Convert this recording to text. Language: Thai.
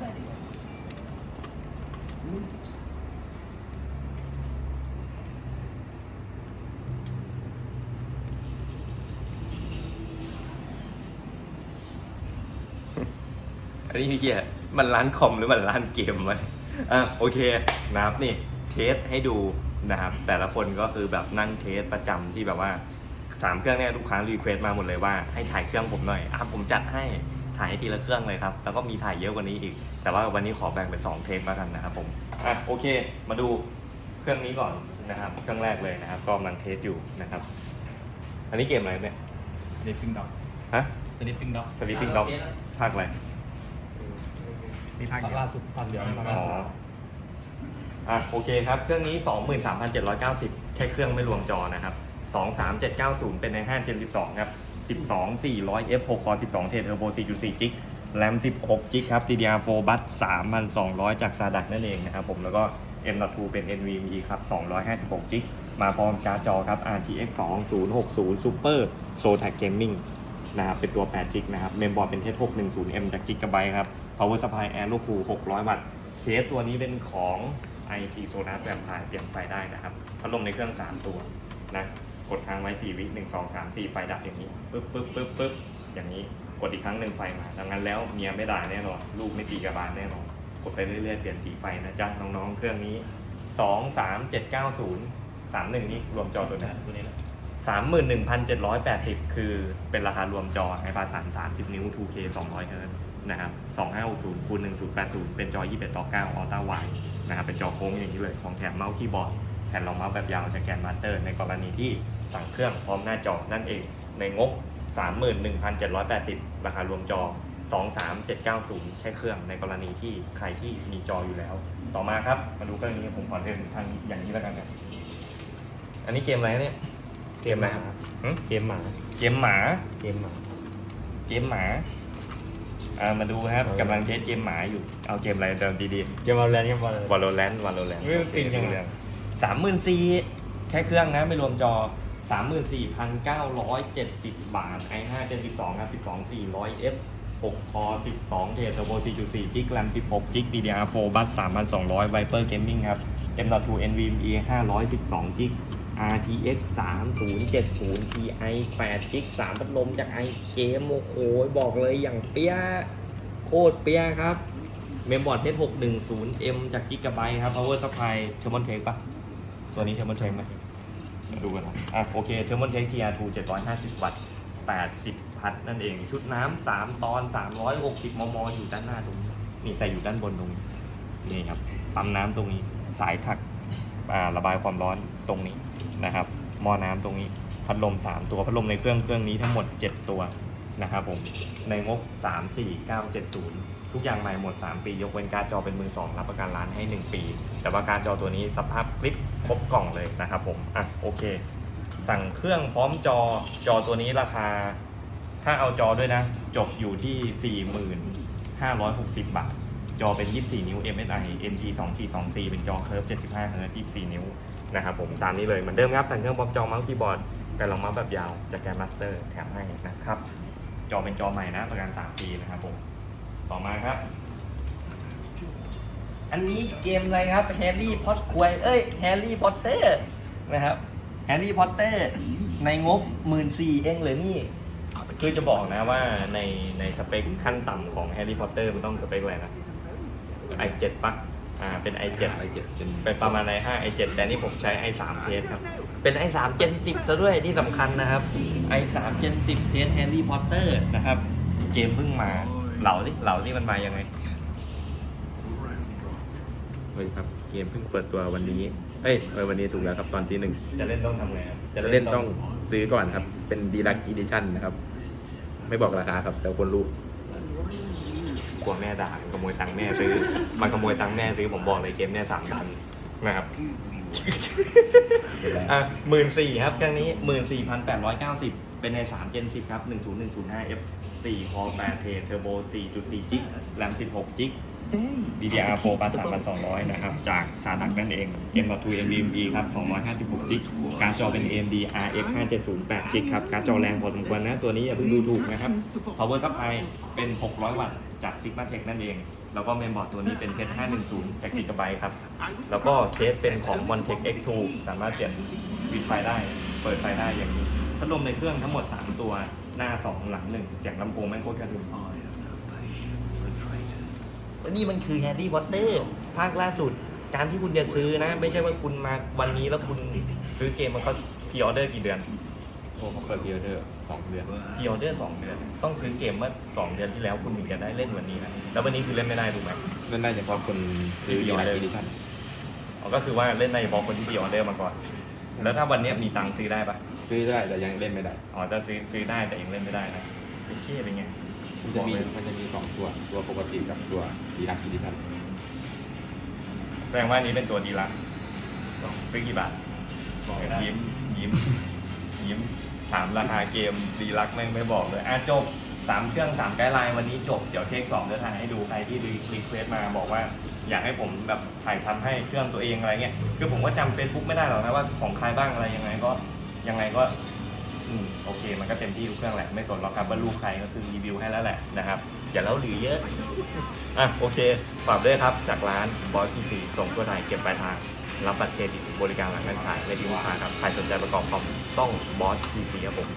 อันนี้พี่เกียมันร้านคอมหรือมันร้านเกมวะอะโอเคนะครับนี่เทสให้ดูนะครับแต่ละคนก็คือแบบนั่งเทสประจำที่แบบว่าสามเครื่องเนี่ยลูกค้ารีเควสต์มาหมดเลยว่าให้ถ่ายเครื่องผมหน่อยอะผมจัดให้ ถ่ายให้ทีละเครื่องเลยครับ แล้วก็มีถ่ายเยอะกว่านี้อีก แต่ว่าวันนี้ขอแบ่งเป็นสองเทปแล้วกันนะครับผม อะโอเค มาดูเครื่องนี้ก่อนนะครับ เครื่องแรกเลยนะครับ ก็กำลังเทสอยู่นะครับ อันนี้เกมอะไรเนี่ยสลิปปิ้งด็อกฮะสลิปปิ้งด็อกสลิปปิ้งด็อกภาคอะไร มีภาคล่าสุดภาคเดียวภาคอ๋ล่าอสุดอะโอเคครับ เครื่องนี้ 23,790 แค่เครื่องไม่รวมจอนะครับ 23790 เป็นใน5 Gen 12 ครับ 12 400 F 6 core 12 เทเทอร์โบ4.4 จิกแรม 16 จิกครับ DDR4 บัส3,200 จากซาดักนั่นเองนะครับผมแล้วก็ M.2 เป็น NVMe ครับ 256 จิกมาพร้อมการ์ดจอครับ RTX 2060 Super Zotac Gaming นะครับเป็นตัว 8 จิกนะครับเมมบอร์ดเป็น H610M จาก Gigabyte ครับ Power Supply Aero Cool 600 วัตต์เคสตัวนี้เป็นของ IT Sonar Vampire เปลี่ยนไฟได้นะครับพัดลมในเครื่อง 3 ตัวนะ กดค้างไว้4วิ1 2 3 4ไฟดับอย่างนี้ปึ๊บปึ๊บปึ๊บปึ๊บอย่างนี้กดอีกครั้งหนึ่งไฟมาดังนั้นแล้วเมียไม่ด่าแน่นอนลูกไม่ตีกระบาลแน่นอนกดไปเรื่อยๆเปลี่ยนสีไฟนะจ๊ะน้องๆเครื่องนี้2 3 7 9 0 3 1นี้รวมจอตัวนี้ตัวนี้แหละ31,780คือเป็นราคารวมจอไอพาสัน30นิ้ว 2K 200เฮิร์ตซ์นะครับ2560คูณ1080เป็นจอ21ต่อ9อัลต้าไวนะครับเป็นจอโค้งอย่างนี้เลยของแถมเมาส์คีย์บอร์ดแผ่นรองเมาส์แบบยาวจากแกนมาสเตอร์ ในกรณีที่ สั่งเครื่องพร้อมหน้าจอนั่นเอง ในงบ 31,780 ราคารวมจอ 23790แค่เครื่องในกรณีที่ใครที่มีจออยู่แล้ว ต่อมาครับ มาดูเครื่องนี้ผมขอเดินทางอย่างนี้แล้วกันครับอันนี้เกมอะไรเนี่ย เกมอะไรครับหึเกมหมา เกมหมา เกมหมา เกมหมาอ่ามาดูครับเออกำลังเทสเกมหมาอยู่ เอาเกมอะไรเดิมดีเกมวอลเลนเกมวอลเลนๆ Valorant Valorant เฮ้ยปิดยังไงสามหมื่นสี่แค่เครื่องนะไม่รวมจอ สามหมื่นสี่พันเก้าร้อยเจ็ดสิบาท i ห้าเจนสิบสองครับสิบสองสี่ร้อย F หกคอสิบสองเทสเทอร์โบสี่จุดสี่จิกแรมสิบหกจิก DDR4 บัสสามพันสองร้อย Viper Gaming ครับ M.2 NVMe ห้าร้อยสิบสองจิก RTX 3070 Ti 8จิก3พัดลมจาก i เกมโอ้โหบอกเลยอย่างเปี้ย โคตรเปี้ยครับ เมมบอร์ด H610M จาก Gigabyte ครับ Power Supply Thermal Tech ปะตัวนี้ Thermal Tech ไหม มาดูกันนะอะโอเค Thermal Tech TR2 750 วัตต์ 80 พัดนั่นเอง ชุดน้ำ 3 ตอน 360 มม อยู่ด้านหน้าตรงนี้ นี่ใส่อยู่ด้านบนตรงนี้ นี่ครับ ปั๊มน้ำตรงนี้ สายถักระบายความร้อนตรงนี้นะครับ หม้อน้ำตรงนี้ พัดลม 3 ตัว พัดลมในเครื่องเครื่องนี้ทั้งหมด 7 ตัวนะครับผม ในงบ 3 4 9 7 0 ทุกอย่างใหม่หมด 3 ปี ยกเว้นการจอเป็นมือ 2 รับประกันร้านให้ 1 ปี แต่ว่าการจอตัวนี้สภาพคลิปครบกล่องเลยนะครับผม อะโอเค สั่งเครื่องพร้อมจอจอตัวนี้ราคา ถ้าเอาจอด้วยนะ จบอยู่ที่ 4560 บาท จอเป็น 24 นิ้ว MSI NT 2424เป็นจอเคิร์ฟ75เฮิร์ตซ์24 นิ้วนะครับผมตามนี้เลยเหมือนเดิมครับสั่งเครื่องพร้อมจอเมาส์คีย์บอร์ดแผ่นรองเมาส์แบบยาวจากแกนมาสเตอร์แถมให้นะครับจอเป็นจอใหม่นะประกัน 3 ปีนะครับผม ต่อมาครับ อันนี้เกมอะไรครับแฮร์รี่พอตควยเอ้ยแฮร์รี่พอตเตอร์นะครับแฮร์รี่พอตเตอร์ในงบหมื่นสี่เองเลยนี่คือจะบอกนะว่าในในสเปคขั้นต่ำของแฮร์รี่พอตเตอร์มันต้องสเปคอะไรนะ i7 ปะอ่าเป็น i7 i7 เป็นเป็นประมาณ i5 i7 แต่นี่ผมใช้ i3 เทสครับ เป็น i3 Gen 10ซะด้วยที่สำคัญนะครับ i3 Gen 10เทสแฮร์รี่พอตเตอร์นะครับ เกมเพิ่งมา เหล่าที่เหล่าที่มันมายังไงสวัสดีครับ เกมเพิ่งเปิดตัววันนี้ เอ้ยเออวันนี้ถูกแล้วครับตอนที่หนึ่งจะเล่นต้องทำไงครับจะเล่นต้องซื้อก่อนครับ เป็นดีลักอีดิชั่นนะครับ ไม่บอกราคาครับ แต่คนรู้กลัวแม่ด่าขโมยตังค์แม่ซื้อ มาขโมยตังค์แม่ซื้อผมบอกเลยเกมแม่สามพันนะครับอะหมื่นสี่ครับเครื่องนี้หมื่นสี่พันแปดร้อยเก้าสิบ เป็นในสามเจนสิบครับหนึ่งศูนย์หนึ่งศูนย์ห้า F สี่คอแปดเทเทอร์โบสี่จุดสี่จิกแรมสิบหกจิก DDR4 บัส3,200 นะครับ จากซาดักนั่นเอง M.2 NVMe ครับ 256 จิก การดจอเป็น AMD RX 570 8 จิกครับ การดจอแรงพอสมควรนะ ตัวนี้อย่าเพิ่งดูถูกนะครับ Power Supply เป็น 600 วัตต์ จาก Sigma Tech นั่นเอง แล้วก็เมนบอร์ดตัวนี้เป็นเพชร510จากกิกะไบต์ครับ แล้วก็เคสเป็นของ Montec X2 สามารถเปลี่ยนวิดไฟได้ เปิดไฟได้อย่างนี้ พัดลมในเครื่องทั้งหมด 3 ตัวหน้า 2 หลัง 1 เสียงลำโพงแม่งโคตรกระหึ่มนี่มันคือแฮร์รี่พอตเตอร์ภาคล่าสุด การที่คุณจะซื้อนะ ไม่ใช่ว่าคุณมาวันนี้แล้วคุณซื้อเกมมันก็พ r ออเดอร์กี่เดือนโอ้เขาเปิดพีออเดอร์สองเดือนพ r ออเดอร์สองเดือน ต้องซื้อเกมเมื่อสองเดือนที่แล้วคุณถึงจะได้เล่นวันนี้นะแล้ววันนี้คือเล่นไม่ได้ถูกไหมเล่นได้เฉพาะคนซื้อดีลักอีดิชั่นอ๋อก็คือว่าเล่นในเฉพาะคนที่พ r ออเดอร์มาก่อน แล้วถ้าวันนี้มีตังค์ซื้อได้ปะซื้อได้แต่ยังเล่นไม่ได้ อ๋อจะซื้อซื้อได้แต่ยังเล่นไม่ได้นะเป็นเคี้เป็นไงมันจะมีมันจะมีสองตัว ตัวปกติกับตัวดีลักอีดิชั่นแสดงว่าอันนี้เป็นตัวดีลักซื้อกี่บาทยิ้มยิ้มยิ้มถามราคาเกมดีลักแม่งไม่บอกเลยอะจบ สามเครื่องสามไกด์ไลน์วันนี้จบ เดี๋ยวเทคสองจะถ่ายให้ดูใครที่รีเควสมาบอกว่า อยากให้ผมแบบถ่ายทำให้เครื่องตัวเองอะไรเงี้ยคือผมก็จำ Facebook ไม่ได้หรอกนะว่าของใครบ้างอะไรยังไงก็ยังไงก็อืมโอเค มันก็เต็มที่ทุกเครื่องแหละไม่สนหรอกครับว่าลูกใครก็คือรีวิวให้แล้วแหละนะครับอย่าเล่าหรือเยอะอะโอเคฝากด้วยครับจากร้านบอสพีซีส่งทั่วไทยเก็บปลายทางรับบัตรเครดิตบริการหลังการขายและดีลูกค้าครับใครสนใจประกอบคอมต้องบอสพีซีครับผม